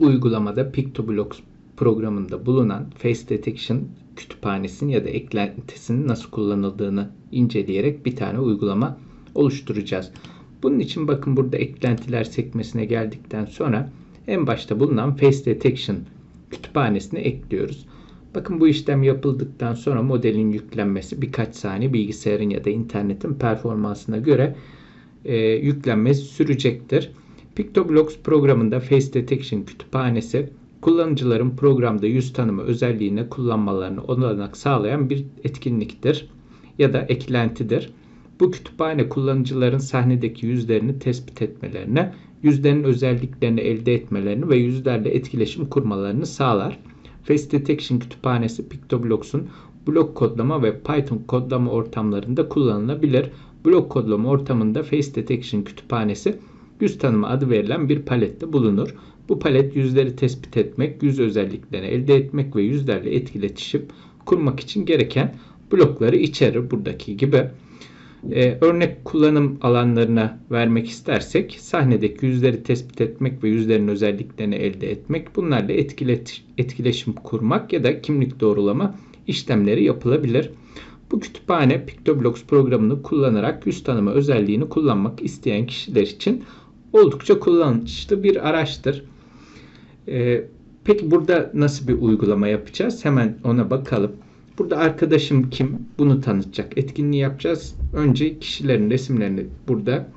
Bu uygulamada PictoBlocks programında bulunan Face Detection kütüphanesinin ya da eklentisinin nasıl kullanıldığını inceleyerek bir tane uygulama oluşturacağız. Bunun için bakın burada eklentiler sekmesine geldikten sonra en başta bulunan Face Detection kütüphanesini ekliyoruz. Bakın bu işlem yapıldıktan sonra modelin yüklenmesi birkaç saniye bilgisayarın ya da internetin performansına göre e, yüklenmesi sürecektir. PictoBlocks programında Face Detection kütüphanesi kullanıcıların programda yüz tanıma özelliğini kullanmalarını olanak sağlayan bir etkinliktir ya da eklentidir. Bu kütüphane kullanıcıların sahnedeki yüzlerini tespit etmelerini, yüzlerin özelliklerini elde etmelerini ve yüzlerle etkileşim kurmalarını sağlar. Face Detection kütüphanesi PictoBlocks'un blok kodlama ve Python kodlama ortamlarında kullanılabilir. Blok kodlama ortamında Face Detection kütüphanesi yüz tanıma adı verilen bir palette bulunur. Bu palet yüzleri tespit etmek, yüz özelliklerini elde etmek ve yüzlerle etkileşim kurmak için gereken blokları içerir buradaki gibi. Ee, örnek kullanım alanlarına vermek istersek sahnedeki yüzleri tespit etmek ve yüzlerin özelliklerini elde etmek, bunlarla etkileşim kurmak ya da kimlik doğrulama işlemleri yapılabilir. Bu kütüphane PictoBlocks programını kullanarak yüz tanıma özelliğini kullanmak isteyen kişiler için oldukça kullanışlı bir araçtır. Ee, peki burada nasıl bir uygulama yapacağız? Hemen ona bakalım. Burada arkadaşım kim? Bunu tanıtacak. Etkinliği yapacağız. Önce kişilerin resimlerini burada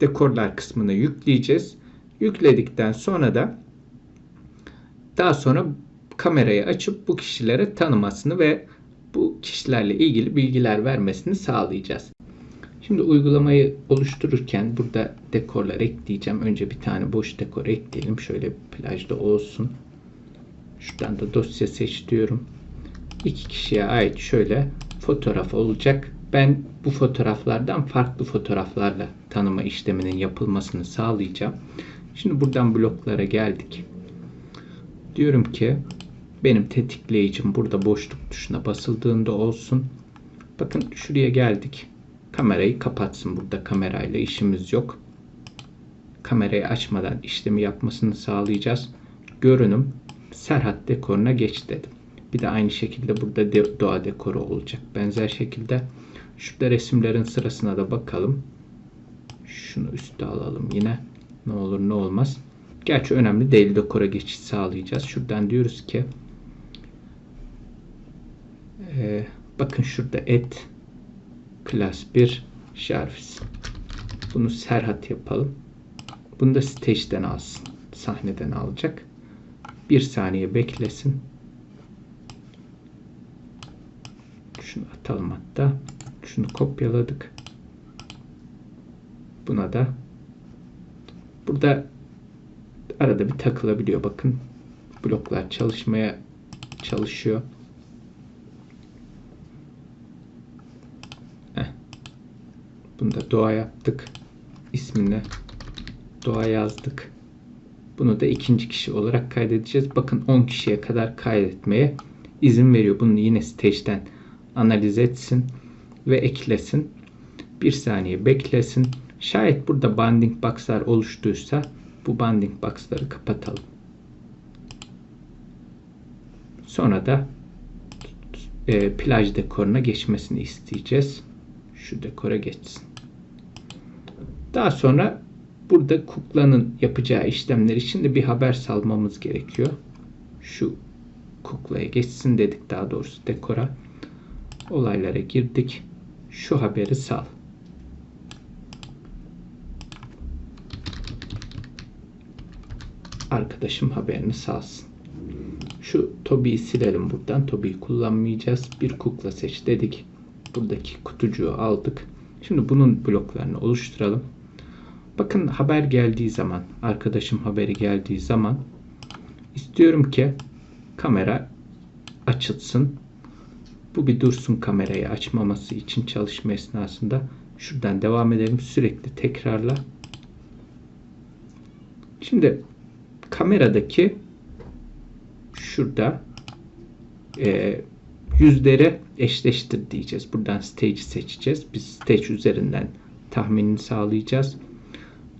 dekorlar kısmına yükleyeceğiz. Yükledikten sonra da daha sonra kamerayı açıp bu kişilere tanımasını ve bu kişilerle ilgili bilgiler vermesini sağlayacağız. Şimdi uygulamayı oluştururken burada dekorlar ekleyeceğim. Önce bir tane boş dekor ekleyelim. Şöyle plajda olsun. Şuradan da dosya seç diyorum. İki kişiye ait şöyle fotoğraf olacak. Ben bu fotoğraflardan farklı fotoğraflarla tanıma işleminin yapılmasını sağlayacağım. Şimdi buradan bloklara geldik. Diyorum ki benim tetikleyicim burada boşluk tuşuna basıldığında olsun. Bakın şuraya geldik. Kamerayı kapatsın. Burada kamerayla işimiz yok. Kamerayı açmadan işlemi yapmasını sağlayacağız. Görünüm Serhat dekoruna geç dedim. Bir de aynı şekilde burada de, doğa dekoru olacak. Benzer şekilde şurada resimlerin sırasına da bakalım. Şunu üste alalım yine. Ne olur ne olmaz. Gerçi önemli değil dekora geçiş sağlayacağız. Şuradan diyoruz ki e, bakın şurada et Class 1 Jarvis. Bunu Serhat yapalım. Bunu da stage'den alsın. Sahneden alacak. Bir saniye beklesin. Şunu atalım hatta. Şunu kopyaladık. Buna da burada arada bir takılabiliyor. Bakın bloklar çalışmaya çalışıyor. Bunu da doğa yaptık. İsmini doğa yazdık. Bunu da ikinci kişi olarak kaydedeceğiz. Bakın 10 kişiye kadar kaydetmeye izin veriyor. Bunu yine stage'den analiz etsin ve eklesin. Bir saniye beklesin. Şayet burada banding box'lar oluştuysa bu banding box'ları kapatalım. Sonra da e, plaj dekoruna geçmesini isteyeceğiz. Şu dekora geçsin. Daha sonra burada kuklanın yapacağı işlemler için de bir haber salmamız gerekiyor. Şu kuklaya geçsin dedik daha doğrusu dekora. Olaylara girdik. Şu haberi sal. Arkadaşım haberini salsın. Şu Tobi'yi silelim buradan. Tobi'yi kullanmayacağız. Bir kukla seç dedik. Buradaki kutucuğu aldık. Şimdi bunun bloklarını oluşturalım. Bakın haber geldiği zaman, arkadaşım haberi geldiği zaman istiyorum ki kamera açılsın. Bu bir dursun kamerayı açmaması için çalışma esnasında. Şuradan devam edelim. Sürekli tekrarla. Şimdi kameradaki şurada e, yüzleri eşleştir diyeceğiz. Buradan stage seçeceğiz. Biz stage üzerinden tahminini sağlayacağız.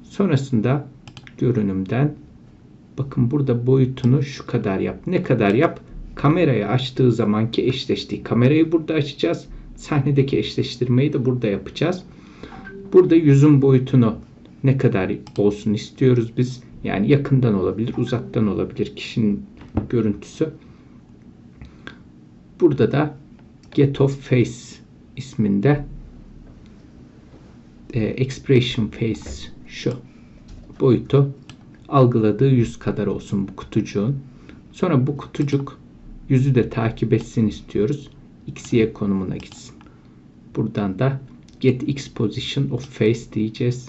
Sonrasında görünümden Bakın burada boyutunu şu kadar yap. Ne kadar yap? Kamerayı açtığı zamanki eşleştiği. Kamerayı burada açacağız. Sahnedeki eşleştirmeyi de burada yapacağız. Burada yüzün boyutunu ne kadar olsun istiyoruz biz. Yani yakından olabilir, uzaktan olabilir kişinin görüntüsü. Burada da Get of Face isminde e, Expression Face şu boyutu algıladığı yüz kadar olsun bu kutucuğun. Sonra bu kutucuk yüzü de takip etsin istiyoruz. X, konumuna gitsin. Buradan da Get X Position of Face diyeceğiz.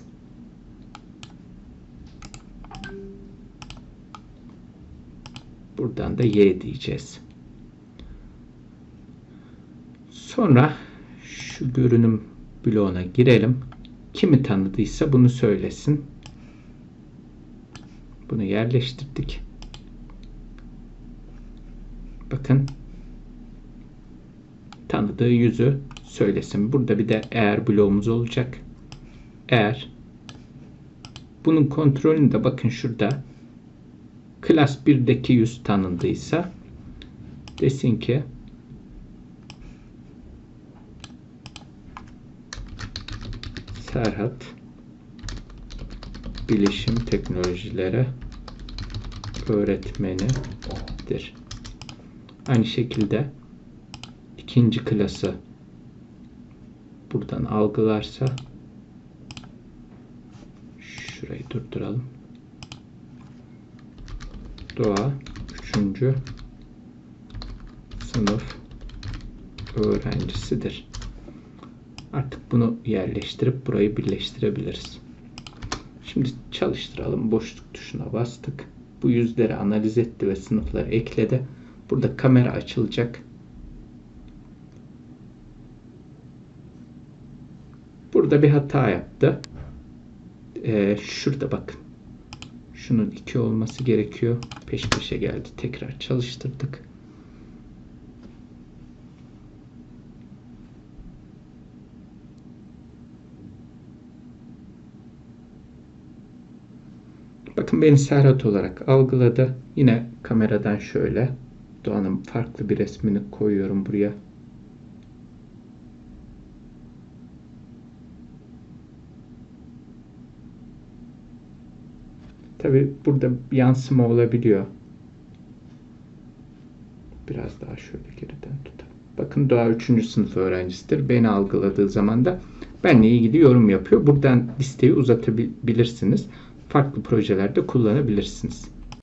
Buradan da Y diyeceğiz. Sonra şu görünüm bloğuna girelim. Kimi tanıdıysa bunu söylesin. Bunu yerleştirdik. Bakın tanıdığı yüzü söylesin. Burada bir de eğer bloğumuz olacak. Eğer bunun kontrolünde bakın şurada klas 1'deki yüz tanındıysa desin ki Serhat Bilişim Teknolojileri öğretmenidir. Aynı şekilde ikinci klası buradan algılarsa şurayı durduralım. Doğa üçüncü sınıf öğrencisidir. Artık bunu yerleştirip burayı birleştirebiliriz. Şimdi çalıştıralım. Boşluk tuşuna bastık. Bu yüzleri analiz etti ve sınıfları ekledi. Burada kamera açılacak. Burada bir hata yaptı. Ee, şurada bakın. Şunun 2 olması gerekiyor. Peş peşe geldi. Tekrar çalıştırdık. Beni Serhat olarak algıladı. Yine kameradan şöyle Doğan'ın farklı bir resmini koyuyorum buraya. Tabi burada yansıma olabiliyor. Biraz daha şöyle geriden tutalım. Bakın Doğa 3. sınıf öğrencisidir. Beni algıladığı zaman da benle ilgili yorum yapıyor. Buradan listeyi uzatabilirsiniz. Farklı projelerde kullanabilirsiniz.